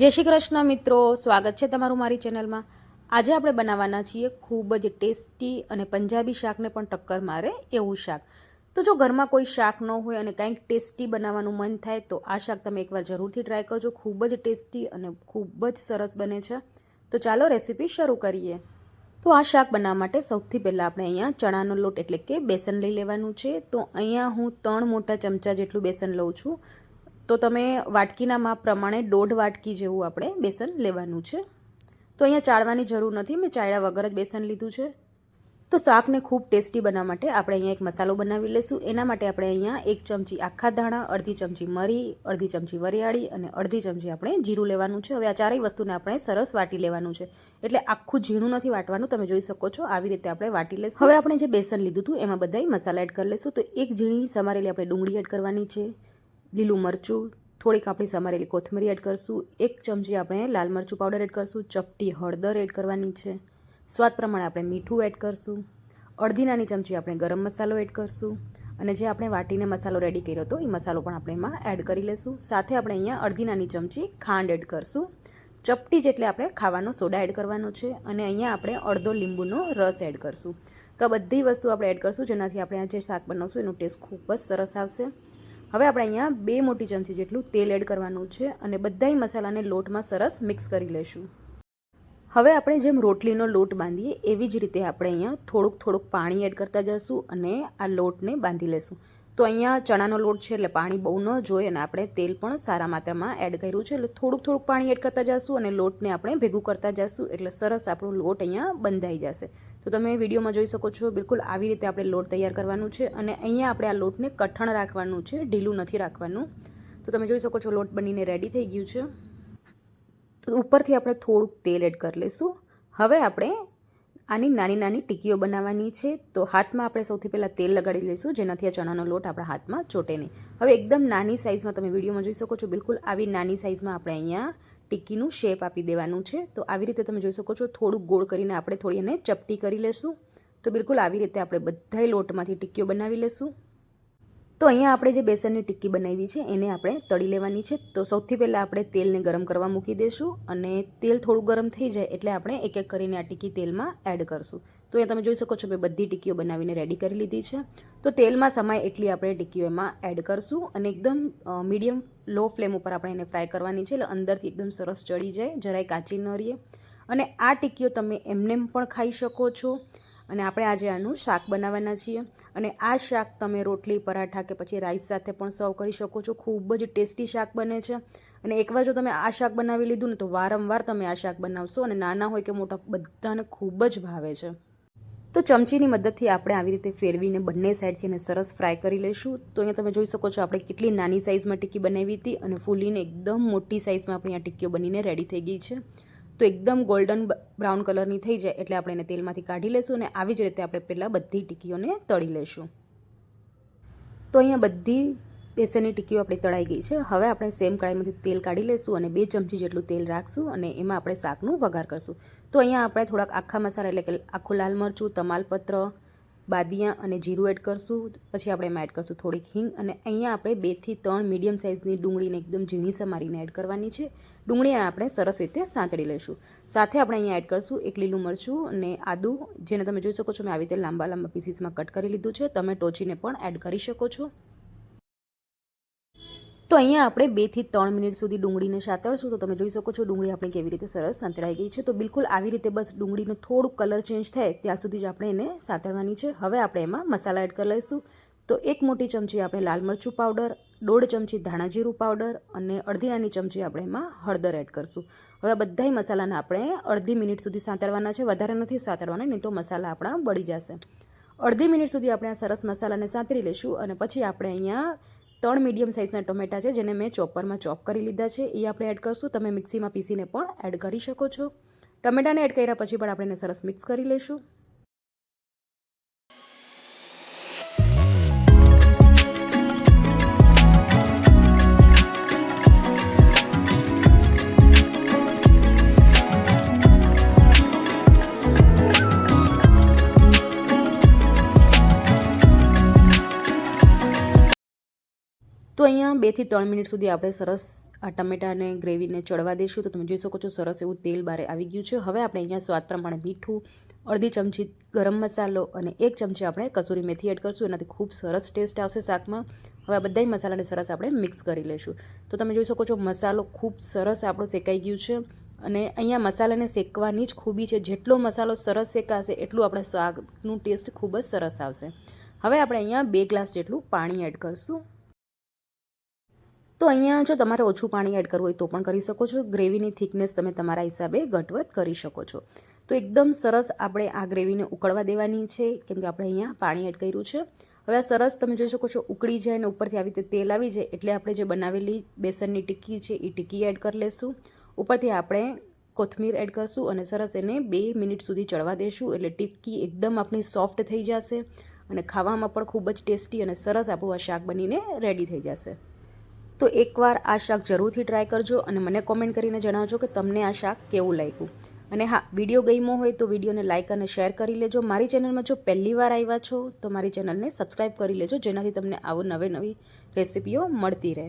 જય શ્રી કૃષ્ણ મિત્રો, સ્વાગત છે તમારું મારી ચેનલમાં. આજે આપણે બનાવવાના છીએ ખૂબ જ ટેસ્ટી અને પંજાબી શાકને પણ ટક્કર મારે એવું શાક. તો જો ઘરમાં કોઈ શાક ન હોય અને કંઈક ટેસ્ટી બનાવવાનું મન થાય, તો આ શાક તમે એકવાર જરૂરથી ટ્રાય કરજો. ખૂબ જ ટેસ્ટી અને ખૂબ જ સરસ બને છે. તો ચાલો રેસીપી શરૂ કરીએ. તો આ શાક બનાવવા માટે સૌથી પહેલાં આપણે અહીંયા ચણાનો લોટ એટલે કે બેસન લઈ લેવાનું છે. તો અહીંયા હું ત્રણ મોટા ચમચા જેટલું બેસન લઉં છું. તો તમે વાટકીના માપ પ્રમાણે દોઢ વાટકી જેવું આપણે બેસન લેવાનું છે. તો અહીંયા ચાળવાની જરૂર નથી, મેં ચાળ્યા વગર જ બેસન લીધું છે. તો શાકને ખૂબ ટેસ્ટી બનાવવા માટે આપણે અહીંયા એક મસાલો બનાવી લઈશું એના માટે આપણે અહીંયા એક ચમચી આખા ધાણા, અડધી ચમચી મરી, અડધી ચમચી વરિયાળી અને અડધી ચમચી આપણે જીરું લેવાનું છે. હવે આ ચારેય વસ્તુને આપણે સરસ વાટી લેવાનું છે. એટલે આખું ઝીણું નથી વાટવાનું, તમે જોઈ શકો છો. આવી રીતે આપણે વાટી લઈશું હવે આપણે જે બેસન લીધું હતું, એમાં બધાય મસાલા એડ કરી લઈશું તો એક ઝીણી સમારેલી આપણે ડુંગળી એડ કરવાની છે. લીલું મરચું, થોડીક આપણી સમારેલી કોથમરી એડ કરશું, એક ચમચી આપણે લાલ મરચું પાવડર એડ કરશું, ચપટી હળદર એડ કરવાની છે, સ્વાદ પ્રમાણે આપણે મીઠું એડ કરશું, અડધી નાની ચમચી આપણે ગરમ મસાલો એડ કરશું, અને જે આપણે વાટીને મસાલો રેડી કર્યો હતો એ મસાલો પણ આપણે એમાં એડ કરી લઈશું સાથે આપણે અહીંયા અડધી નાની ચમચી ખાંડ એડ કરશું, ચપટી જેટલે આપણે ખાવાનો સોડા એડ કરવાનો છે, અને અહીંયા આપણે અડધો લીંબુનો રસ એડ કરશું, તો બધી વસ્તુ આપણે એડ કરશું, જેનાથી આપણે આ જે શાક બનાવશું એનો ટેસ્ટ ખૂબ જ સરસ આવશે હવે આપણે અહીંયા બે મોટી ચમચી જેટલું તેલ એડ કરવાનું છે અને બધાય મસાલાને લોટમાં સરસ મિક્સ કરી લઈશું. હવે આપણે જેમ રોટલીનો લોટ બાંધીએ એવી જ રીતે આપણે અહીંયા થોડુંક થોડુંક પાણી એડ કરતા જઈશું અને આ લોટને બાંધી લેશું. તો અહીંયા ચણાનો લોટ છે એટલે પાણી બહુ ન જોઈએ અને આપણે તેલ પણ સારા માત્રામાં એડ કર્યું છે. એટલે થોડુંક થોડુંક પાણી એડ કરતા જઈશું અને લોટને આપણે ભેગું કરતા જઈશું એટલે સરસ આપણો લોટ અહીંયા બંધાઈ જશે. તો તમે વિડીયોમાં જોઈ શકો છો, બિલકુલ આવી રીતે આપણે લોટ તૈયાર કરવાનું છે અને અહીંયા આપણે આ લોટને કઠણ રાખવાનું છે, ઢીલું નથી રાખવાનું. તો તમે જોઈ શકો છો લોટ બનીને રેડી થઈ ગયું છે. તો ઉપરથી આપણે થોડુંક તેલ એડ કરી લઈશું. હવે આપણે આની નાની નાની ટીકીઓ બનાવવાની છે. તો હાથમાં આપણે સૌથી પહેલાં તેલ લગાડી લઈશું, જેનાથી આ ચણાનો લોટ આપણા હાથમાં ચોટે નહીં. હવે એકદમ નાની સાઇઝમાં તમે વિડીયોમાં જોઈ શકો છો, બિલકુલ આવી નાની સાઇઝમાં આપણે અહીંયા ટીકીનું શેપ આપી દેવાનું છે. તો આવી રીતે તમે જોઈ શકો છો થોડુંક ગોળ કરીને આપણે થોડી એને ચપટી કરી લેશું. તો બિલકુલ આવી રીતે આપણે બધાય લોટમાંથી ટીકીઓ બનાવી લેશું. તો અહીંયા આપણે જે બેસનની ટિક્કી બનાવી છે, એને આપણે તળી લેવાની છે. તો સૌથી પહેલાં આપણે તેલને ગરમ કરવા મૂકી દઈશું અને તેલ થોડું ગરમ થઈ જાય એટલે આપણે એક એક કરીને આ ટિક્કી તેલમાં એડ કરશું. તો અહીંયા તમે જોઈ શકો છો, મેં બધી ટિક્કીઓ બનાવીને રેડી કરી લીધી છે. તો તેલમાં સમાય એટલી આપણે ટિક્કીઓ એમાં એડ કરશું અને એકદમ મીડિયમ, લો ફ્લેમ ઉપર આપણે એને ફ્રાય કરવાની છે, એટલે અંદરથી એકદમ સરસ ચડી જાય, જરાય કાચી ન રહીએ. અને આ ટિક્કીઓ તમે એમનેમ પણ ખાઈ શકો છો. અને આપણે આજે આનું શાક બનાવવાના છીએ. અને આ શાક તમે રોટલી, પરાઠા કે પછી રાઈસ સાથે પણ સર્વ કરી શકો છો. ખૂબ જ ટેસ્ટી શાક બને છે. અને એકવાર જો તમે આ શાક બનાવી લીધું ને તો વારંવાર તમે આ શાક બનાવશો અને નાના હોય કે મોટા બધાને ખૂબ જ ભાવે છે. તો ચમચીની મદદથી આપણે આવી રીતે ફેરવીને બંને સાઈડથી એને સરસ ફ્રાય કરી લઈશું. તો અહીંયા તમે જોઈ શકો છો આપણે કેટલી નાની સાઇઝમાં ટિક્કી બનાવી હતી અને ફૂલીને એકદમ મોટી સાઇઝમાં આપણી આ ટિક્કીઓ બનીને રેડી થઈ ગઈ છે. તો એકદમ ગોલ્ડન બ્રાઉન કલરની થઈ જાય એટલે આપણે એને તેલમાંથી કાઢી લઈશું અને આવી જ રીતે આપણે પહેલાં બધી ટીકીઓને તળી લેશું. તો અહીંયા બધી બેસનની ટીકીઓ આપણી તળાઈ ગઈ છે. હવે આપણે સેમ કડાઈમાંથી તેલ કાઢી લઈશું અને બે ચમચી જેટલું તેલ રાખશું અને એમાં આપણે શાકનું વઘાર કરશું. તો અહીંયા આપણે થોડાક આખા મસાલા એટલે કે આખું લાલ મરચું, તમાલપત્ર બાદિયા અને જીરું એડ કરશું. પછી આપણે એમાં એડ કરશું થોડીક હિંગ અને અહીંયા આપણે બેથી ત્રણ મીડિયમ સાઇઝની ડુંગળીને એકદમ ઝીણી સમારીને એડ કરવાની છે. ડુંગળી આપણે સરસ રીતે સાંતળી લઈશું. સાથે આપણે અહીંયા એડ કરશું એક લીલું મરચું અને આદું, જેને તમે જોઈ શકો છો મેં આવી રીતે લાંબા લાંબા પીસીસમાં કટ કરી લીધું છે. તમે ટોચીને પણ એડ કરી શકો છો. તો અહીંયા આપણે બેથી ત્રણ મિનિટ સુધી ડુંગળીને સાતળશું તો તમે જોઈ શકો છો ડુંગળી આપણે કેવી રીતે સરસ સંતળાઈ ગઈ છે. તો બિલકુલ આવી રીતે બસ ડુંગળીનો થોડુંક કલર ચેન્જ થાય ત્યાં સુધી જ આપણે એને સાતળવાની છે. હવે આપણે એમાં મસાલા એડ કરી લઈશું. તો એક મોટી ચમચી આપણે લાલ મરચું પાવડર, દોઢ ચમચી ધાણા જીરું પાવડર અને અડધી નાની ચમચી આપણે એમાં હળદર એડ કરશું. હવે આ બધાય મસાલાને આપણે અડધી મિનિટ સુધી સાંતળવાના છે. વધારે નથી સાંતળવાના, નહીં તો મસાલા આપણા બળી જશે. અડધી મિનિટ સુધી આપણે આ સરસ મસાલાને સાંતળી લઈશું અને પછી આપણે અહીંયા ત્રણ મીડિયમ સાઇઝના ટોમેટા છે, જેને મેં ચોપરમાં ચોપ કરી લીધા છે. એ આપણે એડ કરશું. તમે મિક્સીમાં પીસીને પણ એડ કરી શકો છો. ટમેટાને એડ કર્યા પછી પણ આપણે સરસ મિક્સ કરી લઈશું. અહીંયા બેથી ત્રણ મિનિટ સુધી આપણે સરસ આ ટમેટાને ગ્રેવીને ચડવા દઈશું. તો તમે જોઈ શકો છો સરસ એવું તેલ બારે આવી ગયું છે. હવે આપણે અહીંયા સ્વાદ પ્રમાણે મીઠું, અડધી ચમચી ગરમ મસાલો અને એક ચમચી આપણે કસૂરી મેથી એડ કરશું. એનાથી ખૂબ સરસ ટેસ્ટ આવશે શાકમાં. હવે આ બધાય મસાલાને સરસ આપણે મિક્સ કરી લઈશું. તો તમે જોઈ શકો છો મસાલો ખૂબ સરસ આપણો શેકાઈ ગયું છે અને અહીંયા મસાલાને શેકવાની જ ખૂબી છે. જેટલો મસાલો સરસ શેકાશે એટલું આપણે શાકનું ટેસ્ટ ખૂબ જ સરસ આવશે. હવે આપણે અહીંયા બે ગ્લાસ જેટલું પાણી એડ કરશું. તો અહીંયા જો તમારે ઓછું પાણી એડ કરવું હોય તો પણ કરી શકો છો. ગ્રેવીની થિકનેસ તમે તમારા હિસાબે ઘટવત કરી શકો છો. તો એકદમ સરસ આપણે આ ગ્રેવીને ઉકળવા દેવાની છે. કેમ કે આપણે અહીંયા પાણી એડ કર્યું છે. હવે આ સરસ તમે જોઈ શકો છો ઉકળી જાય અને ઉપરથી આવી રીતે તેલ આવી જાય એટલે આપણે જે બનાવેલી બેસનની ટિક્કી છે એ ટિક્કી એડ કરી લેશું. ઉપરથી આપણે કોથમીર એડ કરશું અને સરસ એને બે મિનિટ સુધી ચડવા દઈશું એટલે ટિક્કી એકદમ આપણી સોફ્ટ થઈ જશે અને ખાવામાં પણ ખૂબ જ ટેસ્ટી અને સરસ આપણું આ શાક બનીને રેડી થઈ જશે. તો એકવાર આ શાક જરૂરથી ટ્રાય કરજો અને મને કોમેન્ટ કરીને જણાવજો કે તમને આ શાક કેવું લાગ્યું. અને હા વીડિયો ગમ્યો હોય તો વિડીયોને લાઇક અને શેર કરી લેજો. મારી ચેનલમાં જો પહેલી વાર આવ્યા છો, તો મારી ચેનલને સબસ્ક્રાઈબ કરી લેજો જેનાથી તમને આવું નવી નવી રેસિપીઓ મળતી રહે.